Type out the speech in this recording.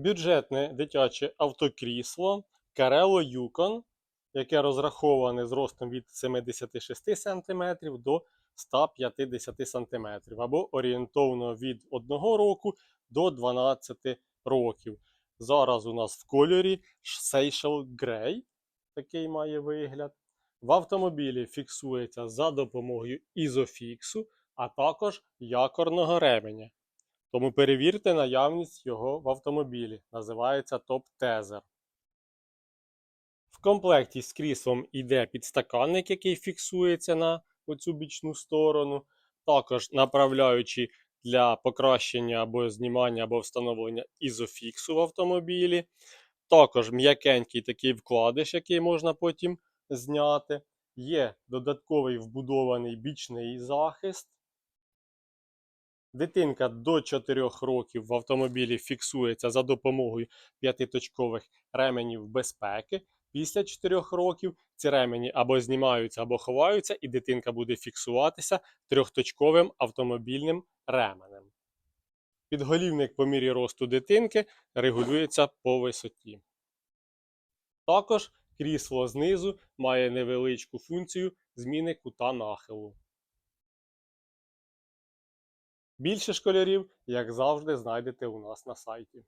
бюджетне дитяче автокрісло Carello Yukon, яке розраховане з ростом від 76 см до 150 см, або орієнтовно від 1 року до 12 років. Зараз у нас в кольорі Seychelles Grey, такий має вигляд. В автомобілі фіксується за допомогою ізофіксу, а також якорного ременя. Тому перевірте наявність його в автомобілі. Називається Tezer. В комплекті з кріслом йде підстаканник, який фіксується на оцю бічну сторону. Також направляючи для покращення або знімання або встановлення ізофіксу в автомобілі. Також м'якенький такий вкладиш, який можна потім зняти. Є додатковий вбудований бічний захист. Дитинка до 4 років в автомобілі фіксується за допомогою п'ятиточкових ременів безпеки. Після 4 років ці ремені або знімаються, або ховаються, і дитинка буде фіксуватися трьохточковим автомобільним ременем. Підголівник по мірі росту дитинки регулюється по висоті. Також крісло знизу має невеличку функцію зміни кута нахилу. Більше школярів, як завжди, знайдете у нас на сайті.